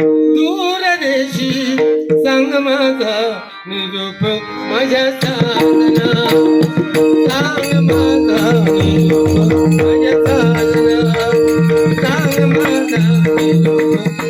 दूर देशी सांग माझा निरूप माझ्या साधना. सांग माझा निरूप माझ्या साधना. सांग माझा निरूप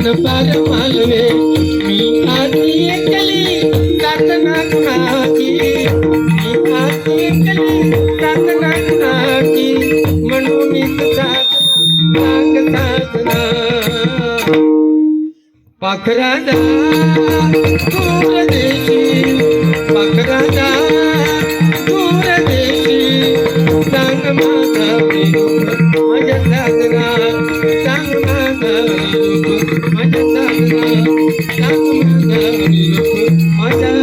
पान पार मालवे मी आधी एकली साधना कुणाची मी आधी एकली साधना कुणाची म्हणून सांग साधना पाखराजा दूर देशी दूर देशी सांग माझा माझ्या साधना My